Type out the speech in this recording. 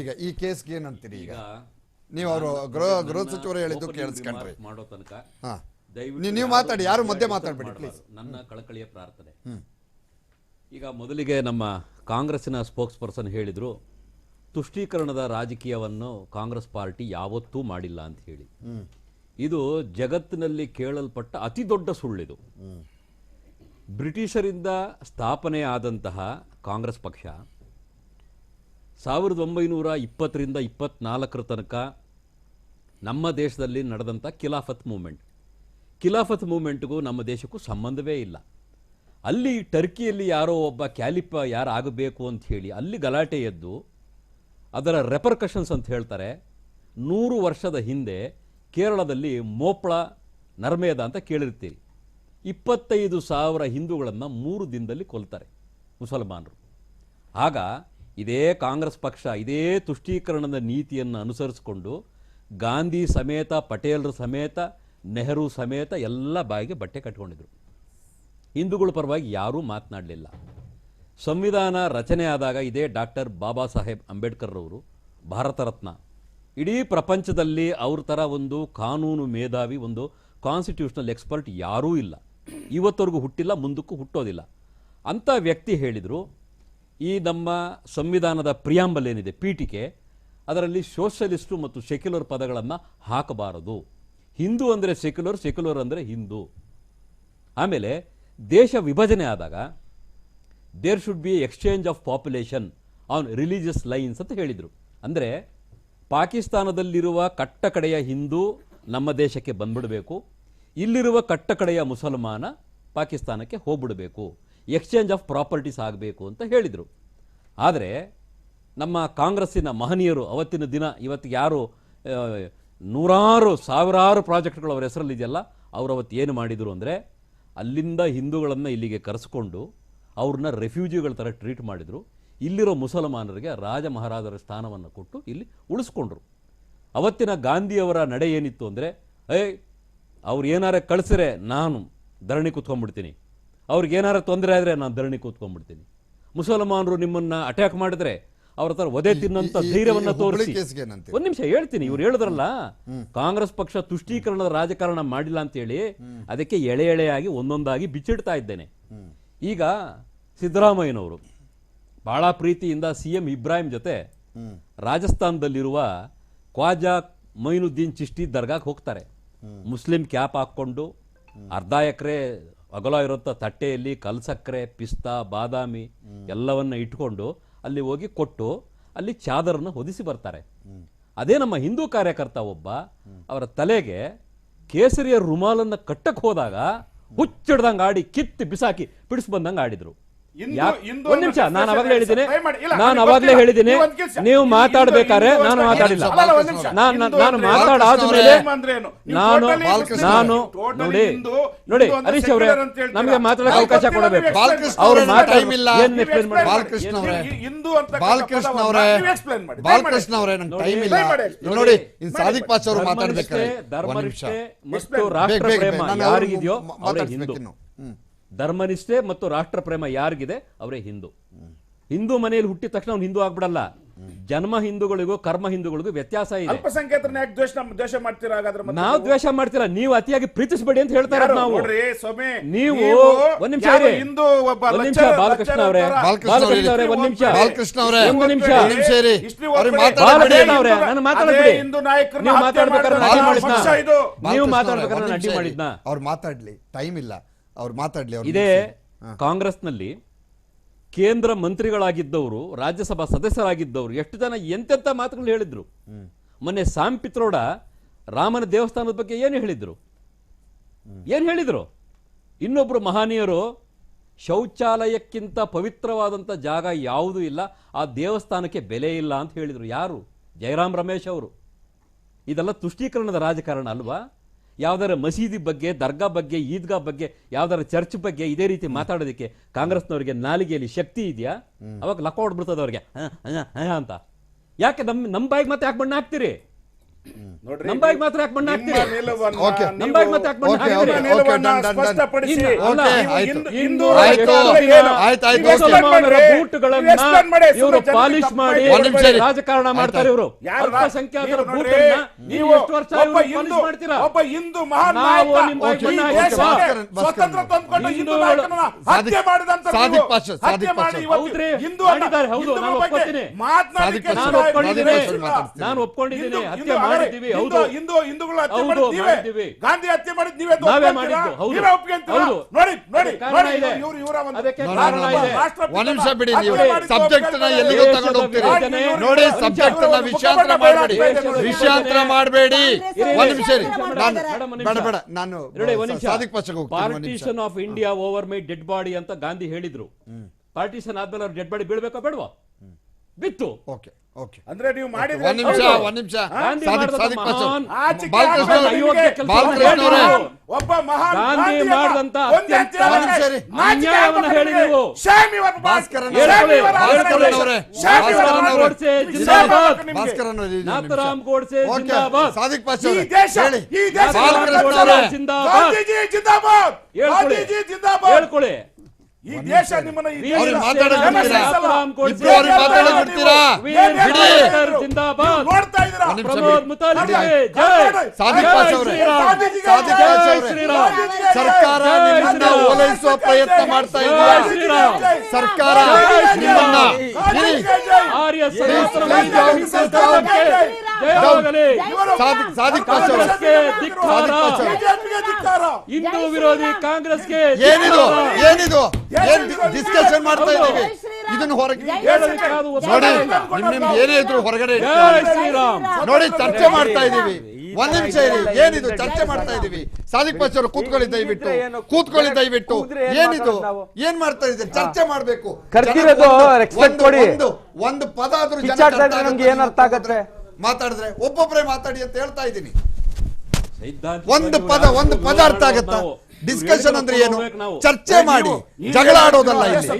ಈಗ ಈ ಕೇಸ್ಗೆ ಏನಂತೀರಿ ಈಗ? ನೀವು ಅವರು ಗೃಹ ಗೃಹ ಸಚಿವರು ಹೇಳಿದ್ದು ಕೇಳಿಸ್ಕೊಂಡ್ರಿ. ಮಾಡೋ ತನಕ ಹಾ. ದಯವಿಟ್ಟು ನೀವು- ಮಾತಾಡಿ, ಯಾರು ಮಧ್ಯೆ ಮಾತಾಡ್ಬೇಡಿ, ಮಾಡಬಾರ್ದು. ನನ್ನ ಕಳಕಳಿಯ ಪ್ರಾರ್ಥನೆ. ಈಗ ಮೊದಲಿಗೆ ನಮ್ಮ ಕಾಂಗ್ರೆಸ್ಸಿನ ಸ್ಪೋಕ್ಸ್ ಪರ್ಸನ್ ಹೇಳಿದ್ರು ತುಷ್ಟೀಕರಣದ ರಾಜಕೀಯವನ್ನು ಕಾಂಗ್ರೆಸ್ ಪಾರ್ಟಿ ಯಾವತ್ತೂ ಮಾಡಿಲ್ಲ ಅಂತ ಹೇಳಿ. ಇದು ಜಗತ್ತಿನಲ್ಲಿ ಕೇಳಲ್ಪಟ್ಟ ಅತಿ ದೊಡ್ಡ ಸುಳ್ಳಿದು. ಬ್ರಿಟಿಷರಿಂದ ಸ್ಥಾಪನೆ ಆದಂತಹ ಕಾಂಗ್ರೆಸ್ ಪಕ್ಷ ಸಾವಿರದ ಒಂಬೈನೂರ ಇಪ್ಪತ್ತರಿಂದ ಇಪ್ಪತ್ನಾಲ್ಕರ ತನಕ ನಮ್ಮ ದೇಶದಲ್ಲಿ ನಡೆದಂಥ ಖಿಲಾಫತ್ ಮೂಮೆಂಟ್. ಖಿಲಾಫತ್ ಮೂಮೆಂಟ್ಗೂ ನಮ್ಮ ದೇಶಕ್ಕೂ ಸಂಬಂಧವೇ ಇಲ್ಲ. ಅಲ್ಲಿ ಟರ್ಕಿಯಲ್ಲಿ ಯಾರೋ ಒಬ್ಬ ಕ್ಯಾಲಿಪ ಯಾರು ಆಗಬೇಕು ಅಂತ ಹೇಳಿ ಅಲ್ಲಿ ಗಲಾಟೆ ಎದ್ದು ಅದರ ರೆಪರ್ಕಷನ್ಸ್ ಅಂತ ಹೇಳ್ತಾರೆ. ನೂರು ವರ್ಷದ ಹಿಂದೆ ಕೇರಳದಲ್ಲಿ ಮೋಪ್ಳ ನರ್ಮೇದ ಅಂತ ಕೇಳಿರ್ತೀರಿ. ಇಪ್ಪತ್ತೈದು ಸಾವಿರ ಹಿಂದೂಗಳನ್ನು ಮೂರು ದಿನದಲ್ಲಿ ಕೊಲ್ತಾರೆ ಮುಸಲ್ಮಾನರು. ಆಗ ಇದೇ ಕಾಂಗ್ರೆಸ್ ಪಕ್ಷ, ಇದೇ ತುಷ್ಟೀಕರಣದ ನೀತಿಯನ್ನು ಅನುಸರಿಸಿಕೊಂಡು ಗಾಂಧಿ ಸಮೇತ, ಪಟೇಲ್ರ ಸಮೇತ, ನೆಹರು ಸಮೇತ ಎಲ್ಲ ಬಾಯಿಗೆ ಬಟ್ಟೆ ಕಟ್ಕೊಂಡಿದ್ರು. ಹಿಂದೂಗಳ ಪರವಾಗಿ ಯಾರೂ ಮಾತನಾಡಲಿಲ್ಲ. ಸಂವಿಧಾನ ರಚನೆ ಆದಾಗ ಇದೇ ಡಾಕ್ಟರ್ ಬಾಬಾ ಸಾಹೇಬ್ ಅಂಬೇಡ್ಕರ್ ಅವರು ಭಾರತ ರತ್ನ. ಇಡೀ ಪ್ರಪಂಚದಲ್ಲಿ ಅವ್ರ ಥರ ಒಂದು ಕಾನೂನು ಮೇಧಾವಿ, ಒಂದು ಕಾನ್ಸ್ಟಿಟ್ಯೂಷನಲ್ ಎಕ್ಸ್ಪರ್ಟ್ ಯಾರೂ ಇಲ್ಲ. ಇವತ್ತವರೆಗೂ ಹುಟ್ಟಿಲ್ಲ, ಮುಂದಕ್ಕೂ ಹುಟ್ಟೋದಿಲ್ಲ. ಅಂಥ ವ್ಯಕ್ತಿ ಹೇಳಿದರು ಈ ನಮ್ಮ ಸಂವಿಧಾನದ ಪ್ರಿಯಾಂಬಲ್ ಏನಿದೆ? ಪೀಠಿಕೆ. ಅದರಲ್ಲಿ ಸೋಷಲಿಸ್ಟು ಮತ್ತು ಸೆಕ್ಯುಲರ್ ಪದಗಳನ್ನು ಹಾಕಬಾರದು. ಹಿಂದೂ ಅಂದರೆ ಸೆಕ್ಯುಲರ್ ಸೆಕ್ಯುಲರ್ ಅಂದರೆ ಹಿಂದೂ. ಆಮೇಲೆ ದೇಶ ವಿಭಜನೆ ಆದಾಗ there should be exchange of population on religious lines ಅಂತ ಹೇಳಿದರು. ಅಂದರೆ ಪಾಕಿಸ್ತಾನದಲ್ಲಿರುವ ಕಟ್ಟ ಕಡೆಯ ಹಿಂದೂ ನಮ್ಮ ದೇಶಕ್ಕೆ ಬಂದ್ಬಿಡಬೇಕು. ಇಲ್ಲಿರುವ ಕಟ್ಟ ಕಡೆಯ ಮುಸಲ್ಮಾನ ಪಾಕಿಸ್ತಾನಕ್ಕೆ ಹೋಗ್ಬಿಡಬೇಕು. ಎಕ್ಸ್ಚೇಂಜ್ ಆಫ್ ಪ್ರಾಪರ್ಟೀಸ್ ಆಗಬೇಕು ಅಂತ ಹೇಳಿದರು. ಆದರೆ ನಮ್ಮ ಕಾಂಗ್ರೆಸ್ಸಿನ ಮಹನೀಯರು ಅವತ್ತಿನ ದಿನ ಇವತ್ತಿಗೆ ಯಾರು ನೂರಾರು, ಸಾವಿರಾರು ಪ್ರಾಜೆಕ್ಟ್ಗಳು ಅವರ ಹೆಸರಲ್ಲಿದೆಯಲ್ಲ ಅವರು ಅವತ್ತು ಏನು ಮಾಡಿದರು ಅಂದರೆ ಅಲ್ಲಿಂದ ಹಿಂದೂಗಳನ್ನು ಇಲ್ಲಿಗೆ ಕರೆಸ್ಕೊಂಡು ಅವ್ರನ್ನ ರೆಫ್ಯೂಜಿಗಳ ಥರ ಟ್ರೀಟ್ ಮಾಡಿದರು. ಇಲ್ಲಿರೋ ಮುಸಲ್ಮಾನರಿಗೆ ರಾಜ ಮಹಾರಾಜರ ಸ್ಥಾನವನ್ನು ಕೊಟ್ಟು ಇಲ್ಲಿ ಉಳಿಸ್ಕೊಂಡ್ರು. ಅವತ್ತಿನ ಗಾಂಧಿಯವರ ನಡೆ ಏನಿತ್ತು ಅಂದರೆ, ಏಯ್, ಅವ್ರು ಏನಾರೇ ಕಳಿಸಿದ್ರೆ ನಾನು ಧರಣಿ ಕೂತ್ಕೊಂಡ್ಬಿಡ್ತೀನಿ. ಅವ್ರಿಗೆ ಏನಾರ ತೊಂದರೆ ಆದರೆ ನಾನು ಧರಣಿ ಕೂತ್ಕೊಂಡ್ಬಿಡ್ತೀನಿ. ಮುಸಲ್ಮಾನರು ನಿಮ್ಮನ್ನ ಅಟ್ಯಾಕ್ ಮಾಡಿದ್ರೆ ಅವ್ರ ಹತ್ರ ಒದೆ ತಿನ್ನಂತ ಧೈರ್ಯವನ್ನ ತೋರಿಸಿ. ಒಂದ್ ನಿಮಿಷ ಹೇಳ್ತೀನಿ ಇವ್ರು ಹೇಳಿದ್ರಲ್ಲ ಕಾಂಗ್ರೆಸ್ ಪಕ್ಷ ತುಷ್ಟೀಕರಣದ ರಾಜಕಾರಣ ಮಾಡಿಲ್ಲ ಅಂತ ಹೇಳಿ ಅದಕ್ಕೆ ಎಳೆ ಎಳೆಯಾಗಿ ಒಂದೊಂದಾಗಿ ಬಿಚ್ಚಿಡ್ತಾ ಇದ್ದೇನೆ. ಈಗ ಸಿದ್ದರಾಮಯ್ಯನವರು ಬಹಳ ಪ್ರೀತಿಯಿಂದ ಸಿ ಎಂ ಇಬ್ರಾಹಿಂ ಜೊತೆ ರಾಜಸ್ಥಾನದಲ್ಲಿರುವ ಖ್ವಾಜಾ ಮೈನುದ್ದೀನ್ ಚಿಷ್ಟಿ ದರ್ಗಾಕ್ಕೆ ಹೋಗ್ತಾರೆ. ಮುಸ್ಲಿಂ ಕ್ಯಾಪ್ ಹಾಕ್ಕೊಂಡು ಅರ್ಧ ಎಕರೆ ಅಗಲ ಇರುತ್ತ ತಟ್ಟೆಯಲ್ಲಿ ಕಲ್ಸಕ್ಕರೆ, ಪಿಸ್ತಾ, ಬಾದಾಮಿ ಎಲ್ಲವನ್ನ ಇಟ್ಕೊಂಡು ಅಲ್ಲಿ ಹೋಗಿ ಕೊಟ್ಟು ಅಲ್ಲಿ ಚಾದರನ್ನ ಹೊದಿಸಿ ಬರ್ತಾರೆ. ಅದೇ ನಮ್ಮ ಹಿಂದೂ ಕಾರ್ಯಕರ್ತ ಒಬ್ಬ ಅವರ ತಲೆಗೆ ಕೇಸರಿಯ ರುಮಾಲನ್ನ ಕಟ್ಟಕ್ಕೆ ಹೋದಾಗ ಹುಚ್ಚಿಡ್ದಂಗೆ ಆಡಿ ಕಿತ್ತು ಬಿಸಾಕಿ, ಬಿಡಿಸ್ಬಂದಂಗೆ ಬಂದಂಗೆ ಆಡಿದ್ರು. ಒಂದ್ ನಿಮಿಷ ನಾನು ಅವಾಗಲೇ ಹೇಳಿದ್ದೀನಿ. ನಾನು ಅವಾಗಲೇ. ಹೇಳಿದ್ದೀನಿ. ನೀವು ಮಾತಾಡ್ಬೇಕಾದ್ರೆ ನಾನು ಮಾತಾಡಿಲ್ಲ. ನಿಮಿಷ. ನಾನು ನಾನು ಅಂದ್ರೆ ಮಾತಾಡಾದ ಮೇಲೆ ಅಂದ್ರೆ ಏನು? ನಾನು ನಾನು ನೋಡಿ ಹಿಂದೂ, ನೋಡಿ ಹರೀಶ್ ಅವರೇ ನಮಗೆ ಮಾತಾಡಕ್ಕೆ ಅವಕಾಶ ಕೊಡಬೇಕು. ಅವರು ಬಾಲಕೃಷ್ಣ ಅವರೇ. ಹಿಂದೂ ಅಂತ ಬಾಲಕೃಷ್ಣ ಅವರೇ. ಎಕ್ಸ್ಪ್ಲೇನ್ ಮಾಡಿ. ಬಾಲಕೃಷ್ಣ ಅವರೇ ನಂಗೆ ಟೈಮ್ ಇಲ್ಲ. ನೋಡಿ ಇನ್ ಸಾದಿಕ್ ಪಾಷ ಅವರು ಧರ್ಮನಿಷ್ಠೆ ಮಾತಾಡ್ಬೇಕಾರೆ ಒಂದ್ ನಿಮಿಷ. ಧರ್ಮನಿಷ್ಠೆ ಮತ್ತು ರಾಷ್ಟ್ರ ಪ್ರೇಮ ನಾನು ಯಾರಿಗಿದೆಯೋ ಅವರೇ ಹಿಂದೂ. ಹ್ಮ್. ಧರ್ಮನಿಷ್ಠೆ ಮತ್ತು ರಾಷ್ಟ್ರ ಪ್ರೇಮ ಯಾರಿಗಿದೆ? ಅವರೇ ಹಿಂದೂ. ಹಿಂದೂ ಮನೆಯಲ್ಲಿ ಹುಟ್ಟಿದ ತಕ್ಷಣ ಅವ್ನು ಹಿಂದೂ ಆಗ್ಬಿಡಲ್ಲ. ಜನ್ಮ ಹಿಂದೂಗಳಿಗೂ ಕರ್ಮ ಹಿಂದೂಗಳಿಗೂ ವ್ಯತ್ಯಾಸ ಇದೆ. ಅಲ್ಪಸಂಖ್ಯಾತರನ್ನ ಯಾಕೆ ದ್ವೇಷ ದ್ವೇಷ ಮಾಡ್ತೀರಾ ಹಾಗಾದ್ರೆ ಮತ್ತೆ ನಾವು ದ್ವೇಷ ಮಾಡ್ತಿಲ್ಲ ನೀವು ಅತಿಯಾಗಿ ಪ್ರೀತಿಸಬೇಡಿ ಅಂತ ಹೇಳ್ತಾ? ಇರೋದು ನಾವು. ನೋಡ್ರಿ ಸ್ವಾಮಿ ನೀವು ಒಂದ್ ನಿಮಿಷ ಹಿಂದೂ ಒಬ್ಬ ಒಂದ್ ನಿಮಿಷ lecturer- ಬಾಲಕೃಷ್ಣ ಅವರೇ. ತರ- ಬಾಲಕೃಷ್ಣ ಬಾಲಕೃಷ್ಣ ಅವರೇ ಒಂದ್ ನಿಮಿಷ. ಬಾಲಕೃಷ್ಣ ಅವರೇ, ಒಂದು ನಿಮಿಷ. ಒಂದ್ ನಿಮಿಷ ಇರಿ. ಹಿಸ್ಟ್ರಿ ಅವ್ರಿಗೆ ಓದ್ಬೇಡಿ. ಮಾತಾಡ್ಬೇಡಿ. ಅವರೇ, ನಾನು ಅದೇ ಮಾತಾಡ್ಬೇಡಿ. ಹಿಂದೂ ನಾಯಕರನ್ನ ನೀವು ಹತ್ಯೆ ಮಾತಾಡ್ಬೇಕಾದ್ರೆ ನಾನು ಪಕ್ಷ ಮಾಡಿದ್ನ? ನೀವು ಮಾತಾಡ್ಬೇಕಾದ್ರೆ ನಾನು ಅಡ್ಡಿ ಮಾಡಿದ್ನ? ಅವ್ರು ಮಾತಾಡ್ಲಿ ಟೈಮ್ ಇಲ್ಲ. ಅವ್ರು ಮಾತಾಡ್ಲಿ ಇದೇ. ಕಾಂಗ್ರೆಸ್ನಲ್ಲಿ ಕೇಂದ್ರ ಮಂತ್ರಿಗಳಾಗಿದ್ದವರು ರಾಜ್ಯಸಭಾ ಸದಸ್ಯರಾಗಿದ್ದವರು ಎಷ್ಟು ಜನ ಎಂತೆಂಥ ಮಾತುಗಳು ಹೇಳಿದ್ರು. ಮೊನ್ನೆ ಸಾಮ್ ಪಿತ್ರೋಡ ರಾಮನ ದೇವಸ್ಥಾನದ ಬಗ್ಗೆ ಏನು ಹೇಳಿದ್ರು? ಏನು ಹೇಳಿದ್ರು? ಇನ್ನೊಬ್ರು ಮಹನೀಯರು ಶೌಚಾಲಯಕ್ಕಿಂತ ಪವಿತ್ರವಾದಂಥ ಜಾಗ ಯಾವುದೂ ಇಲ್ಲ ಆ ದೇವಸ್ಥಾನಕ್ಕೆ ಬೆಲೆ ಇಲ್ಲ ಅಂತ ಹೇಳಿದರು. ಯಾರು? ಜಯರಾಮ್ ರಮೇಶ್ ಅವರು. ಇದೆಲ್ಲ ತುಷ್ಟೀಕರಣದ ರಾಜಕಾರಣ ಅಲ್ವಾ? ಯಾವ್ದಾರ ಮಸೀದಿ ಬಗ್ಗೆ ದರ್ಗಾ ಬಗ್ಗೆ ಈದ್ಗಾ ಬಗ್ಗೆ ಯಾವ್ದಾರ ಚರ್ಚ್ ಬಗ್ಗೆ ಇದೇ ರೀತಿ ಮಾತಾಡೋದಕ್ಕೆ ಕಾಂಗ್ರೆಸ್ನವರಿಗೆ ನಾಲಿಗೆಯಲ್ಲಿ ಶಕ್ತಿ ಇದೆಯಾ? ಅವಾಗ ಲಕ್ಕ ಹೊಡ್ಬಿಡ್ತದ ಅವ್ರಿಗೆ. ಹ, ಹ, ಹ ಅಂತ. ಯಾಕೆ ನಮ್ಮ ನಮ್ಮ ಬಾಯಿಗೆ ಮತ್ತೆ ಯಾಕೆ ಬಣ್ಣ ಹಾಕ್ತೀರಿ? ಮಾತ್ರ ಯಾಕೆ ಹಾಕ್ತೀರಿ? ಇವರು ಪಾಲಿಶ್ ಮಾಡಿ. ರಾಜಕಾರಣ ಮಾಡ್ತಾರೆ ಇವರು. ಅಲ್ಪಸಂಖ್ಯಾತರ ನೀವು ಬೂಟನ್ನ ಎಷ್ಟು ವರ್ಷ ಪಾಲಿಶ್ ಮಾಡ್ತೀರಾ? ಒಬ್ಬ ಹಿಂದೂ ಮಹಾನ್ ನಾವು ನಾಯಕ. ನಿಮ್ಮ ಬಾಯಿಗೆ ಈ ಮಣ್ಣು ಸ್ವತಂತ್ರ ತಂದ್ಕೊಂಡು ಹಿಂದೂ ಹಿಂದೂಗಳು- ನಾಯಕನನ್ನ ಹತ್ಯೆ ಸಾದಿಕ್- ಮಾಡಿದಂತ ಸಾದಿಕ್ ನೀವು ಸಾದಿಕ್ ಮಾಡಿ ಹೌದ್ರಿ, ಹಿಂದೂ ಮಾಡಿದ್ದಾರೆ, ಹೌದು, ನಾನು ಒಪ್ಕೊತೀನಿ. ನಾನು. ಒಪ್ಕೊಂಡಿದ್ದೀನಿ. ನಾನು ಹತ್ಯೆ ಮಾಡಿದ್ದೀವಿ ಹಿಂದೂ ಹೌದು ಹಿಂದೂ ಹಿಂದೂಗಳು ಹತ್ಯೆ ಹೌದು, ಮಾಡಿದ್ ನೀವೇ ಮಾಡಿದ್ದೀವಿ. ಗಾಂಧಿ ಹತ್ಯೆ ಮಾಡಿದ್ ನೀವೇ ಅಂತ ನಾವೇ ಒಪ್ಕೊಂತೀರಾ? ಮಾಡಿದ್ದು, ಹೌದು. ನೀವೇ ಒಪ್ಕೊಂತೀರಾ? ಹೌದು. ನೋಡಿ ನೋಡಿ ಕಾರಣ ನೋಡಿ ಇದೆ. ಇವ್ರು ಇವರ ಒಂದು ಅದಕ್ಕೆ No, no, ಕಾರಣ no, no. ಇದೆ. ರಾಷ್ಟ್ರಪಿತನ ಒಂದ್ ನಿಮಿಷ ಬಿಡಿ ನೀವು ಹತ್ಯೆ ಮಾಡಿದ್ದು ಸಬ್ಜೆಕ್ಟ್ನ ಒಪ್ಕೊಳ್ತಾರೆ. ಎಲ್ಲಿಗೂ ದೇಶದ ತಗೊಂಡು ಹೋಗ್ತೀರಿ ವಿಭಜನೆ, ನೋಡಿ ಸಬ್ಜೆಕ್ಟ್ನ ಮಾಡಬೇಡಿ ಮಾಡಬೇಡಿ ಇರಿ, ಒಂದ್ ನಿಮಿಷ ಇರಿ ಮೇಡಮ್, ನಾನು ಮೇಡಮ್, ಒಂದ್ ಬೇಡ ನಿಮಿಷ. ಬೇಡ ನಾನು ನೋಡಿ, ಒಂದ್ ನಿಮಿಷ. ಸಾದಿಕ್ ಪಾಷಾಗೆ ಹೋಗ್ತೀನಿ ಒಂದ್ ನಿಮಿಷ partition of India over my dead body ಅಂತ ಗಾಂಧಿ ಹೇಳಿದ್ರು ಪಾರ್ಟಿಷನ್ ಆದ್ಮೇಲೆ ಅವ್ರ ಡೆಡ್ ಬಾಡಿ ಬೀಳ್ಬೇಕಾ ಬೇಡವಾ ಬಿತ್ತು ಓಕೆ ಓಕೆ ಅಂದ್ರೆ ನೀವು ಮಾಡಿದ್ರೆ ಒಂದ್ ನಿಮಿಷ ಹೌದು. ಒಂದ್ ನಿಮಿಷ ಗಾಂಧಿ ಸಾದಿಕ್ ಮಾಡಿದಂತ ಸಾದಿಕ್ ಪಾಷಾ ಮಹಾನ್ ಆಚಿಕೆ ಬಾಲಕೃಷ್ಣ ಆಗ್ಬಾರ್ದು ಅಯೋಗ್ಯ ಕೆಲಸ ಬಾಲಕೃಷ್ಣ ಅವರೇ. ಒಬ್ಬ ಮಹಾನ್ ಗಾಂಧಿ ಮಾಡಿದಂತ ಒಂದೇ ಅತ್ಯಂತ ಅಂತ ಸರಿ. ನಾಚಿಕೆ ಅನ್ಯಾಯವನ್ನ ಹೇಳಿ. ನೀವು. ಭಾಸ್ಕರನ್ ಅವರೇ, ಭಾಸ್ಕರನ್ ಅವರೇ, ಭಾಸ್ಕರನ್ ಅವರೇ. Shame ಜಿಂದಾಬಾದ್. ನಿಮ್ಗೆ. ಭಾಸ್ಕರನ್ ಅವರೇ, ಇದೊಂದು ನಿಮಿಷ. ನಾಥರಾಮ್ ಗೋಡ್ಸೆ ಓಕೆ, ಜಿಂದಾಬಾದ್ ಸಾದಿಕ್ ಈ ದೇಶ ಹೇಳಿ ಈ ದೇಶ ಬಾಲಕೃಷ್ಣ ಅವರೇ. ಗಾಂಧೀಜಿ ಜಿಂದಾಬಾದ್. ಜಿಂದಾಬಾದ್ ಹೇಳ್ಕೊಳ್ಳಿ. ಗಾಂಧೀಜಿ ಜಿಂದಾಬಾದ್ ಹೇಳ್ಕೊಳ್ಳಿ ಈ ದೇಶ ನಿಮ್ಮನ್ನ ಈ ದೇಶ- ನೋಡ್ತಾ ಇದ್ದೀರಾ. ಸರ್ಕಾರ ನಿಮ್ಮನ್ನ. ಓಲೈಸುವ ಪ್ರಯತ್ನ ಮಾಡ್ತಾ ಇರೋ ಸರ್ಕಾರ ನಿಮ್ಮನ್ನ. ಆರ್ಯ ಅವರೇ. ಹಿಂದೂ ವಿರೋಧಿ ಕಾಂಗ್ರೆಸ್ಗೆ ಏನಿದು? ಏನಿದು? ಏನ್ ಡಿಸ್ಕಷನ್ ಮಾಡ್ತಾ ಇದ್ದೀವಿ? ಇದೀವಿ ಇದನ್ನ ಹೊರಗೆ ನೋಡಿ. ನಿಮ್ ನಿಮ್ ಏನೇ ಇದ್ರು ಹೊರಗಡೆ ನೋಡಿ ಚರ್ಚೆ ಮಾಡ್ತಾ ಇದೀವಿ ಒಂದ್ ನಿಮಿಷ ಇರಿ. ಏನಿದು? ಚರ್ಚೆ ಮಾಡ್ತಾ ಇದೀವಿ ಸಾಧಿಕ್ ಪಕ್ಷರು ಕೂತ್ಕೊಳ್ಳಿ ದಯವಿಟ್ಟು. ಕೂತ್ಕೊಳ್ಳಿ ದಯವಿಟ್ಟು. ಏನಿದು? ಏನ್ ಮಾಡ್ತಾ ಇದ್ದೀರಿ? ಚರ್ಚೆ ಮಾಡ್ಬೇಕು. ಒಂದು- ಕೊಡಿ. ಒಂದು ಒಂದು ಪದ ಆದ್ರೂ ನಮ್ಗೆ ಏನ್ ಅರ್ಥ ಆಗತ್ತೆ? ಮಾತಾಡಿದ್ರೆ ಒಬ್ಬೊಬ್ಬರೇ ಮಾತಾಡಿ ಅಂತ ಹೇಳ್ತಾ ಇದ್ದೀನಿ. ಒಂದು ಪದ ಒಂದು ಪದ ಅರ್ಥ ಆಗತ್ತಾ? ಡಿಸ್ಕಷನ್ ಅಂದ್ರೆ ಏನು? ಚರ್ಚೆ ಮಾಡಿ. ಜಗಳ ಆಡೋದಲ್ಲ ಇಲ್ಲಿ.